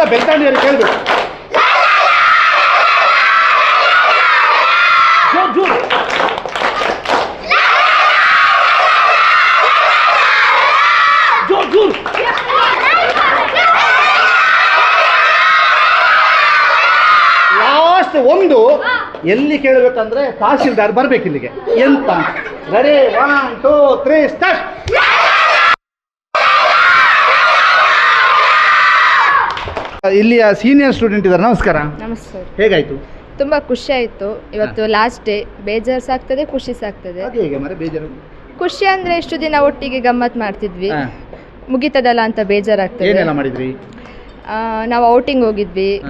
ಎಲ್ಲ ಬೆಳ್ತಾಂಡಿಯರು ಕೇಳಬೇಕು ಲಾಸ್ಟ್ ಒಂದು ಎಲ್ಲಿ ಕೇಳಬೇಕಂದ್ರೆ ತಹಶೀಲ್ದಾರ್ ಬರ್ಬೇಕು ಇಲ್ಲಿಗೆ ಎಂತ? Ready one two three start ಇಲ್ಲಿಯ ಸೀನಿಯರ್ ಸ್ಟೂಡೆಂಟ್ ಇದ್ದಾರೆ. ನಮಸ್ಕಾರ. ನಮಸ್ಕಾರ ಹೇಗಾಯ್ತು? ತುಂಬಾ ಖುಷಿ ಆಯ್ತು. ಇವತ್ತು ಲಾಸ್ಟ್ ಡೇ ಬೇಜಾರು ಸಾಕ್ತದೆ ಖುಷಿ ಸಾಕ್ತದೆ ಅದು ಹೇಗೆ ಮರೆ ಬೇಜಾರು? ಖುಷಿ ಅಂದ್ರೆ ಇಷ್ಟು ದಿನ ಒಟ್ಟಿಗೆ ಗಮ್ಮತ್ ಮಾಡ್ತಿದ್ವಿ. ಮುಗಿತದಲ್ಲ ಅಂತ ಬೇಜಾರಾಗ್ತದೆ ಏನೆಲ್ಲ ಮಾಡಿದ್ರಿ? ನಾವು ಔಟಿಂಗ್ ಹೋಗಿದ್ವಿ.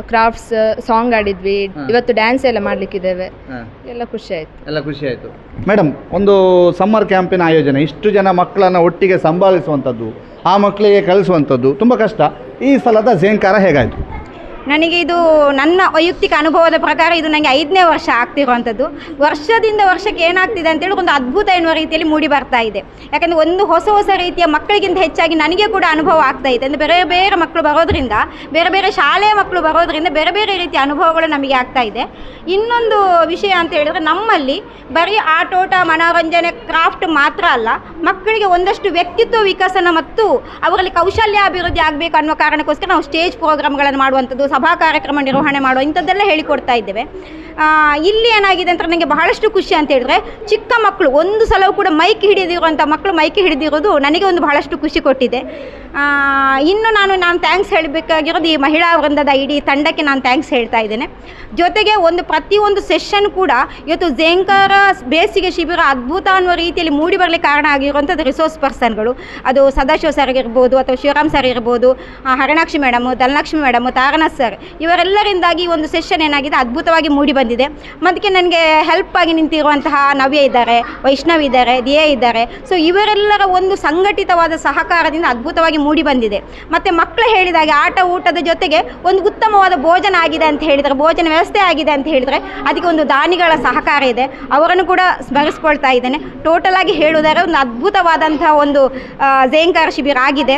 ಕ್ರಾಫ್ಟ್ಸ್ ಸಾಂಗ್ ಆಡಿದ್ವಿ. ಇವತ್ತು ಡ್ಯಾನ್ಸ್ ಎಲ್ಲ ಮಾಡ್ಲಿಕ್ಕಿದ್ದೇವೆ. ಎಲ್ಲ ಖುಷಿ ಆಯ್ತು. ಎಲ್ಲ ಖುಷಿ ಆಯ್ತು. ಮೇಡಮ್ ಒಂದು ಸಮ್ಮರ್ ಕ್ಯಾಂಪಿನ ಆಯೋಜನೆ. ಇಷ್ಟು ಜನ ಮಕ್ಕಳನ್ನ ಒಟ್ಟಿಗೆ ಸಂಭಾಳಿಸುವಂಥದ್ದು ಆ ಮಕ್ಕಳಿಗೆ ಕಲಿಸುವಂಥದ್ದು ತುಂಬ ಕಷ್ಟ. ಈ ಸಲದ ಝೇಂಕಾರ ಹೇಗಾಯಿತು? ನನಗೆ ಇದು ನನ್ನ ವೈಯಕ್ತಿಕ ಅನುಭವದ ಪ್ರಕಾರ ಇದು ನನಗೆ ಐದನೇ ವರ್ಷ ಆಗ್ತಿರುವಂಥದ್ದು. ವರ್ಷದಿಂದ ವರ್ಷಕ್ಕೆ ಏನಾಗ್ತಿದೆ ಅಂತೇಳಿ ಒಂದು ಅದ್ಭುತ ಎನ್ನುವ ರೀತಿಯಲ್ಲಿ ಮೂಡಿ ಬರ್ತಾ ಇದೆ. ಯಾಕಂದರೆ ಒಂದು ಹೊಸ ಹೊಸ ರೀತಿಯ ಮಕ್ಕಳಿಗಿಂತ ಹೆಚ್ಚಾಗಿ ನನಗೆ ಕೂಡ ಅನುಭವ ಆಗ್ತಾ ಇದೆ. ಅಂದರೆ ಬೇರೆ ಬೇರೆ ಮಕ್ಕಳು ಬರೋದ್ರಿಂದ, ಬೇರೆ ಬೇರೆ ಶಾಲೆಯ ಮಕ್ಕಳು ಬರೋದ್ರಿಂದ ಬೇರೆ ಬೇರೆ ರೀತಿಯ ಅನುಭವಗಳು ನಮಗೆ ಆಗ್ತಾ ಇದೆ. ಇನ್ನೊಂದು ವಿಷಯ ಅಂತ ಹೇಳಿದ್ರೆ ನಮ್ಮಲ್ಲಿ ಬರೀ ಆಟೋಟ ಮನೋರಂಜನೆ, ಕ್ರಾಫ್ಟ್ ಮಾತ್ರ ಅಲ್ಲ, ಮಕ್ಕಳಿಗೆ ಒಂದಷ್ಟು ವ್ಯಕ್ತಿತ್ವ ವಿಕಸನ ಮತ್ತು ಅವರಲ್ಲಿ ಕೌಶಲ್ಯ ಅಭಿವೃದ್ಧಿ ಆಗಬೇಕು ಅನ್ನೋ ಕಾರಣಕ್ಕೋಸ್ಕರ ನಾವು ಸ್ಟೇಜ್ ಪ್ರೋಗ್ರಾಮ್ಗಳನ್ನು ಮಾಡುವಂಥದ್ದು ಸಭಾ ಕಾರ್ಯಕ್ರಮ ನಿರ್ವಹಣೆ ಮಾಡುವ ಇಂಥದ್ದೆಲ್ಲ ಹೇಳಿಕೊಡ್ತಾ ಇದ್ದೇವೆ. ಇಲ್ಲಿ ಏನಾಗಿದೆ ಅಂತ ನನಗೆ ಬಹಳಷ್ಟು ಖುಷಿ ಅಂತ ಹೇಳಿದ್ರೆ, ಚಿಕ್ಕ ಮಕ್ಕಳು ಒಂದು ಸಲವೂ ಕೂಡ ಮೈಕ್ ಹಿಡಿದಿರುವಂಥ ಮಕ್ಕಳು ಮೈಕ್ ಹಿಡಿದಿರೋದು ನನಗೆ ಒಂದು ಬಹಳಷ್ಟು ಖುಷಿ ಕೊಟ್ಟಿದೆ. ಇನ್ನು ನಾನು ನಾನು ಥ್ಯಾಂಕ್ಸ್ ಹೇಳಬೇಕಾಗಿರೋದು ಈ ಮಹಿಳಾ ವೃಂದದ ಇಡೀ ತಂಡಕ್ಕೆ ನಾನು ಥ್ಯಾಂಕ್ಸ್ ಹೇಳ್ತಾ ಇದ್ದೇನೆ. ಜೊತೆಗೆ ಒಂದು ಪ್ರತಿಯೊಂದು ಸೆಷನ್ ಕೂಡ ಇವತ್ತು ಜೇಂಕಾರ ಬೇಸಿಗೆ ಶಿಬಿರ ಅದ್ಭುತ ಅನ್ನುವ ರೀತಿಯಲ್ಲಿ ಮೂಡಿ ಬರಲಿಕ್ಕೆ ಕಾರಣ ಆಗಿರುವಂಥದ್ದು ರಿಸೋರ್ಸ್ ಪರ್ಸನ್ಗಳು ಅದು ಸದಾಶಿವ ಸರ್ ಇರ್ಬೋದು ಅಥವಾ ಶಿವರಾಮ್ ಸರ್ ಇರ್ಬೋದು ಹರಣಾಕ್ಷಿ ಮೇಡಮು ಧನಲಕ್ಷ್ಮಿ ಮೇಡಮು ತಾರನಾಥ್ ಇವರೆಲ್ಲರಿಂದಾಗಿ ಒಂದು ಸೆಷನ್ ಏನಾಗಿದೆ? ಅದ್ಭುತವಾಗಿ ಮೂಡಿ ಬಂದಿದೆ. ಮತ್ತೆ ನನಗೆ ಹೆಲ್ಪ್ ಆಗಿ ನಿಂತಿರುವಂತಹ ನವ್ಯ ಇದ್ದಾರೆ ವೈಷ್ಣವ್ ಇದ್ದಾರೆ ದಿಯಾ ಇದ್ದಾರೆ. ಸೊ ಇವರೆಲ್ಲರ ಒಂದು ಸಂಘಟಿತವಾದ ಸಹಕಾರದಿಂದ ಅದ್ಭುತವಾಗಿ ಮೂಡಿ ಬಂದಿದೆ. ಮತ್ತು ಮಕ್ಕಳು ಹೇಳಿದಾಗ ಆಟ ಊಟದ ಜೊತೆಗೆ ಒಂದು ಉತ್ತಮವಾದ ಭೋಜನ ಆಗಿದೆ ಅಂತ ಹೇಳಿದರೆ ಭೋಜನ ವ್ಯವಸ್ಥೆ ಆಗಿದೆ ಅಂತ ಹೇಳಿದರೆ ಅದಕ್ಕೆ ಒಂದು ದಾನಿಗಳ ಸಹಕಾರ ಇದೆ. ಅವರನ್ನು ಕೂಡ ಸ್ಮರಿಸ್ಕೊಳ್ತಾ ಇದ್ದೇನೆ. ಟೋಟಲ್ ಆಗಿ ಹೇಳುವುದಾದ್ರೆ ಒಂದು ಅದ್ಭುತವಾದಂತಹ ಒಂದು ಜಯಂಕಾರ ಜೇಂಕಾರ ಶಿಬಿರ ಆಗಿದೆ.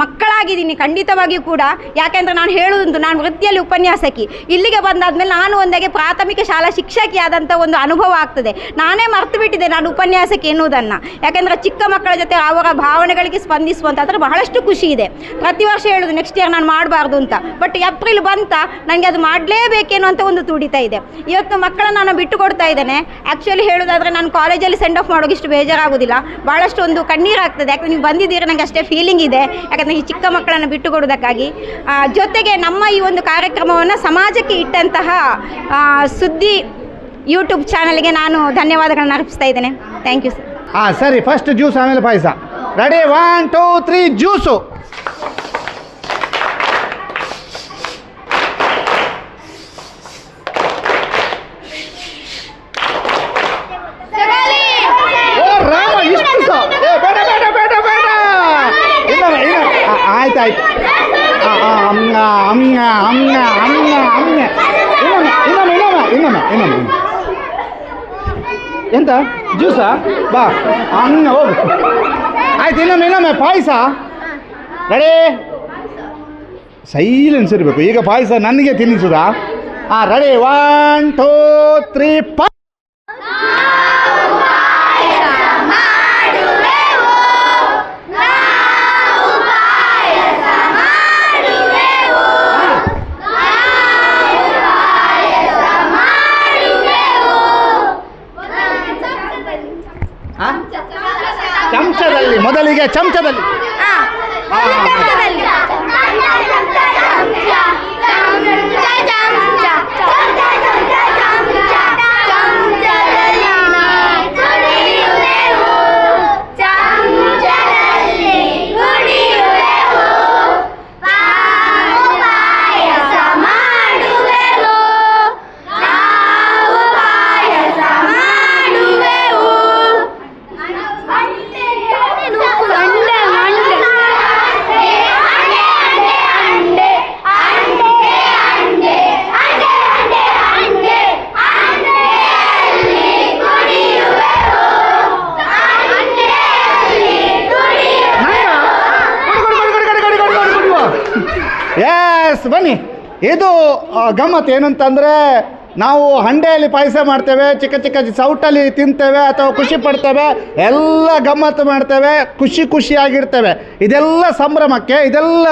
ಮಕ್ಕಳಾಗಿದ್ದೀನಿ. ಖಂಡಿತವಾಗಿಯೂ ಕೂಡ. ಯಾಕೆಂದ್ರೆ ನಾನು ಹೇಳುವುದಂತೂ ನಾನು ವೃತ್ತಿಯಲ್ಲಿ ಉಪನ್ಯಾಸಕಿ. ಇಲ್ಲಿಗೆ ಬಂದಾದ್ಮೇಲೆ ನಾನು ಒಂದಾಗೆ ಪ್ರಾಥಮಿಕ ಶಾಲಾ ಶಿಕ್ಷಕಿಯಾದಂಥ ಒಂದು ಅನುಭವ ಆಗ್ತದೆ. ನಾನೇ ಮರ್ತು ಬಿಟ್ಟಿದ್ದೆ ನಾನು ಉಪನ್ಯಾಸಕಿ ಎನ್ನುವುದನ್ನು. ಯಾಕೆಂದರೆ ಚಿಕ್ಕ ಮಕ್ಕಳ ಜೊತೆ ಅವರ ಭಾವನೆಗಳಿಗೆ ಸ್ಪಂದಿಸುವಂಥದ್ರೆ ಬಹಳಷ್ಟು ಖುಷಿ ಇದೆ. ಪ್ರತಿ ವರ್ಷ ಹೇಳೋದು, ನೆಕ್ಸ್ಟ್ ಇಯರ್ ನಾನು ಮಾಡಬಾರ್ದು ಅಂತ. ಬಟ್ ಏಪ್ರಿಲ್ ಬಂತ ನನಗೆ ಅದು ಮಾಡಲೇಬೇಕೇನೋ ಅಂತ ಒಂದು ತುಡಿತಾ ಇದೆ. ಇವತ್ತು ಮಕ್ಕಳನ್ನ ನಾನು ಬಿಟ್ಟು ಕೊಡ್ತಾ ಇದ್ದೇನೆ. ಆ್ಯಕ್ಚುಲಿ ಹೇಳೋದಾದ್ರೆ ನಾನು ಕಾಲೇಜಲ್ಲಿ ಸೆಂಡ್ ಆಫ್ ಮಾಡೋಕೆ ಇಷ್ಟು ಬೇಜಾರಾಗೋದಿಲ್ಲ. ಭಾಳಷ್ಟು ಒಂದು ಕಣ್ಣೀರಾಗ್ತದೆ ಯಾಕಂದ್ರೆ ನೀವು ಬಂದಿದ್ದೀರಿ ನನಗೆ ಅಷ್ಟೇ ಫೀಲಿಂಗ್ ಇದೆ. ಯಾಕಂದರೆ ಈ ಚಿಕ್ಕ ಮಕ್ಕಳನ್ನು ಬಿಟ್ಟು ಕೊಡೋದಕ್ಕಾಗಿ ಜೊತೆಗೆ ನಮ್ಮ ಈ ಒಂದು ಕಾರ್ಯಕ್ರಮವನ್ನು ಸಮಾಜಕ್ಕೆ ಇಟ್ಟಂತಹ ಸುದ್ದಿ ಯೂಟ್ಯೂಬ್ ಚಾನಲ್ಗೆ ನಾನು ಧನ್ಯವಾದಗಳನ್ನು ಅರ್ಪಿಸ್ತಾ ಇದ್ದೇನೆ. ಥ್ಯಾಂಕ್ ಯು ಸರ್ ಹಾಂ ಸರಿ. ಫಸ್ಟ್ ಜ್ಯೂಸ್ ಆಮೇಲೆ ಪಾಯಸ. Ready one two three juice ಆಯ್ತು ಆಯ್ತು. ಆ, ಆ, ಅಮ್ನ ಅಮ್ನ ಅಮ್ನ ಅಮ್ನ ಅಮ್ನ ಇನ್ನೊಮ್ಮೆ ಇನ್ನೊಮ್ಮೆ ಇನ್ನೊಮ್ಮೆ ಇನ್ನೊಮ್ಮೆ ಇನ್ನೊಮ್ಮೆ ಎಂತ ಜ್ಯೂಸಾ ಬಾ ಅನ್ನ ಹೋಗು ಆಯ್ತು ಇನ್ನೊಮ್ಮೆ ಇನ್ನೊಮ್ಮೆ ಪಾಯಸ ರೆಡಿ ಸೈಲೆನ್ಸ್ ಇರಬೇಕು ಈಗ ಪಾಯಸ ನನಗೆ ತಿನ್ನಿಸುದಾ ಹಾಂ ರೆಡಿ ಒನ್ ಟೂ ತ್ರೀ ಪಾ ಚಮಚದಲ್ಲಿ. ಮೊದಲಿಗೆ ಚಮಚದಲ್ಲಿ. ಚಮಚ. ಬನ್ನಿ. ಇದು ಗಮ್ಮತ್ ಏನಂತಂದರೆ ನಾವು ಹಂಡೆಯಲ್ಲಿ ಪಾಯಸ ಮಾಡ್ತೇವೆ, ಚಿಕ್ಕ ಚಿಕ್ಕ ಸೌಟಲ್ಲಿ ತಿಂತೇವೆ ಅಥವಾ ಖುಷಿ ಪಡ್ತೇವೆ, ಎಲ್ಲ ಗಮ್ಮತ್ತು ಮಾಡ್ತೇವೆ, ಖುಷಿ ಖುಷಿಯಾಗಿರ್ತೇವೆ. ಇದೆಲ್ಲ ಸಂಭ್ರಮಕ್ಕೆ, ಇದೆಲ್ಲ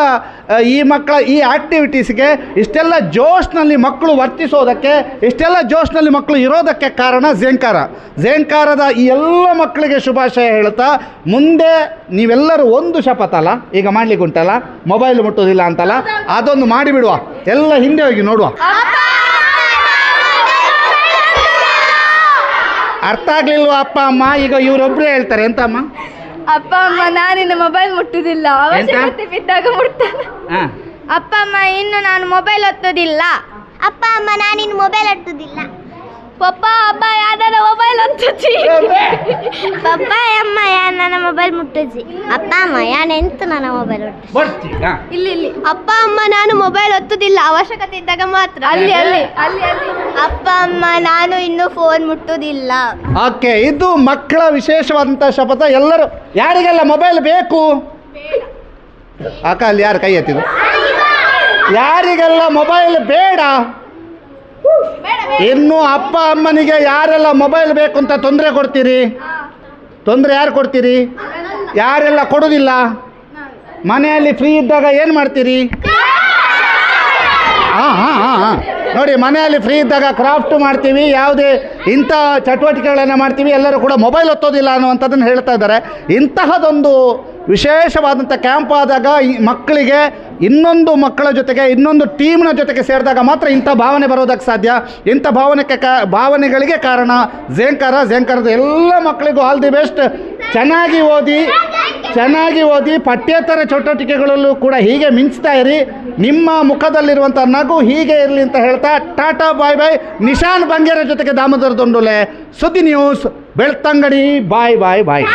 ಈ ಮಕ್ಕಳ, ಈ ಆ್ಯಕ್ಟಿವಿಟೀಸ್ಗೆ ಇಷ್ಟೆಲ್ಲ ಜೋಶ್ನಲ್ಲಿ ಮಕ್ಕಳು ವರ್ತಿಸೋದಕ್ಕೆ, ಇಷ್ಟೆಲ್ಲ ಜೋಶ್ನಲ್ಲಿ ಮಕ್ಕಳು ಇರೋದಕ್ಕೆ ಕಾರಣ ಝೇಂಕಾರ ಝೇಂಕಾರದ ಈ ಎಲ್ಲ ಮಕ್ಕಳಿಗೆ ಶುಭಾಶಯ ಹೇಳ್ತಾ, ಮುಂದೆ ನೀವೆಲ್ಲರೂ ಒಂದು ಶಪಥ ಈಗ ಮಾಡ್ಲಿಕ್ಕೆ ಉಂಟಲ್ಲ, ಮೊಬೈಲ್ ಮುಟ್ಟೋದಿಲ್ಲ ಅಂತಲ್ಲ, ಅದೊಂದು ಮಾಡಿಬಿಡುವ. ಎಲ್ಲ ಹಿಂದೆ ಹೋಗಿ ನೋಡುವ. ಅರ್ಥ ಆಗ್ಲಿಲ್ವಾ ಅಪ್ಪ ಅಮ್ಮ? ಈಗ ಇವರೊಬ್ಬರೇ ಹೇಳ್ತಾರೆ ಎಂತ ಅಮ್ಮ ಅಪ್ಪ ಅಮ್ಮ ನಾನಿನ್ನು ಮೊಬೈಲ್ ಮುಟ್ಟುದಿಲ್ಲ. ಅವಶ್ಯಕತೆ ಬಿದ್ದಾಗ ಮುಟ್ತಾನೆ. ಹಾಂ. ಅಪ್ಪ ಅಮ್ಮ ಇನ್ನು ನಾನು ಮೊಬೈಲ್ ಒತ್ತೋದಿಲ್ಲ. ಅಪ್ಪ ಅಮ್ಮ ನಾನಿನ್ನು ಮೊಬೈಲ್ ಹಟ್ಟುದಿಲ್ಲ ಪಪ್ಪ ಅಪ್ಪ ಮೊಬೈಲ್ ಪಪ್ಪ ಅಮ್ಮ ಯಾ ನನ್ನ ಮೊಬೈಲ್ ಮುಟ್ಟಿಸಿ ಅಪ್ಪ ಅಮ್ಮ ಯಾನ ಎಂತ ನನ್ನ ಮೊಬೈಲ್ ಒಟ್ಟು ಬರ್ತಿ ಹಾಂ ಇಲ್ಲಿ ಇಲ್ಲಿ. ಅಪ್ಪ ಅಮ್ಮ ನಾನು ಮೊಬೈಲ್ ಒತ್ತುದಿಲ್ಲ. ಅವಶ್ಯಕತೆ ಇದ್ದಾಗ ಮಾತ್ರ. ಅಲ್ಲಿ ಅಲ್ಲಿ ಅಲ್ಲಿ ಅಲ್ಲಿ. ಅಪ್ಪ ಅಮ್ಮ ನಾನು ಇನ್ನು ಫೋನ್ ಮುಟ್ಟುದಿಲ್ಲ. ಓಕೆ ಇದು ಮಕ್ಕಳ ವಿಶೇಷವಾದಂಥ ಶಪಥ. ಎಲ್ಲರೂ ಯಾರಿಗೆಲ್ಲ ಮೊಬೈಲ್ ಬೇಕು? ಅಕ್ಕ ಅಲ್ಲಿ ಯಾರು ಕೈ ಎತ್ತಿದ್ರು ಯಾರಿಗೆಲ್ಲ ಮೊಬೈಲ್ ಬೇಡ? ಇನ್ನು ಅಪ್ಪ ಅಮ್ಮನಿಗೆ ಯಾರೆಲ್ಲ ಮೊಬೈಲ್ ಬೇಕು ಅಂತ ತೊಂದರೆ ಕೊಡ್ತೀರಿ? ತೊಂದರೆ ಯಾರು ಕೊಡ್ತೀರಿ? ಯಾರೆಲ್ಲ ಕೊಡೋದಿಲ್ಲ? ಮನೆಯಲ್ಲಿ ಫ್ರೀ ಇದ್ದಾಗ ಏನು ಮಾಡ್ತೀರಿ? ಹಾಂ ಹಾಂ ಹಾಂ ಹಾಂ ನೋಡಿ, ಮನೆಯಲ್ಲಿ ಫ್ರೀ ಇದ್ದಾಗ ಕ್ರಾಫ್ಟ್ ಮಾಡ್ತೀವಿ, ಯಾವುದೇ ಇಂಥ ಚಟುವಟಿಕೆಗಳನ್ನು ಮಾಡ್ತೀವಿ, ಎಲ್ಲರೂ ಕೂಡ ಮೊಬೈಲ್ ಒತ್ತೋದಿಲ್ಲ ಅನ್ನುವಂಥದ್ದನ್ನು ಹೇಳ್ತಾ ಇದ್ದಾರೆ. ಇಂತಹದೊಂದು ವಿಶೇಷವಾದಂಥ ಕ್ಯಾಂಪ್ ಆದಾಗ ಈ ಮಕ್ಕಳಿಗೆ ಇನ್ನೊಂದು ಮಕ್ಕಳ ಜೊತೆಗೆ, ಇನ್ನೊಂದು ಟೀಮ್ನ ಜೊತೆಗೆ ಸೇರಿದಾಗ ಮಾತ್ರ ಇಂಥ ಭಾವನೆ ಬರೋದಕ್ಕೆ ಸಾಧ್ಯ. ಇಂಥ ಭಾವನೆಗೆ ಕಾ, ಭಾವನೆಗಳಿಗೆ ಕಾರಣ ಝೇಂಕಾರ ಝೇಂಕಾರದ ಎಲ್ಲ ಮಕ್ಕಳಿಗೂ ಆಲ್ ದಿ ಬೆಸ್ಟ್ ಚೆನ್ನಾಗಿ ಓದಿ ಚೆನ್ನಾಗಿ ಓದಿ, ಪಠ್ಯೇತರ ಚಟುವಟಿಕೆಗಳಲ್ಲೂ ಕೂಡ ಹೀಗೆ ಮಿಂಚ್ತಾ ಇರಿ. ನಿಮ್ಮ ಮುಖದಲ್ಲಿರುವಂಥ ನಗು ಹೀಗೆ ಇರಲಿ ಅಂತ ಹೇಳ್ತಾ, ಟಾಟಾ, ಬಾಯ್ ಬಾಯ್. ನಿಶಾನ್ ಬಂಗೇರ ಜೊತೆಗೆ ದಾಮೋದರ ದೊಂಡುಲೆ. ಸುದ್ದಿ ನ್ಯೂಸ್ ಬೆಳ್ತಂಗಡಿ, ಬಾಯ್ ಬಾಯ್ ಬಾಯ್.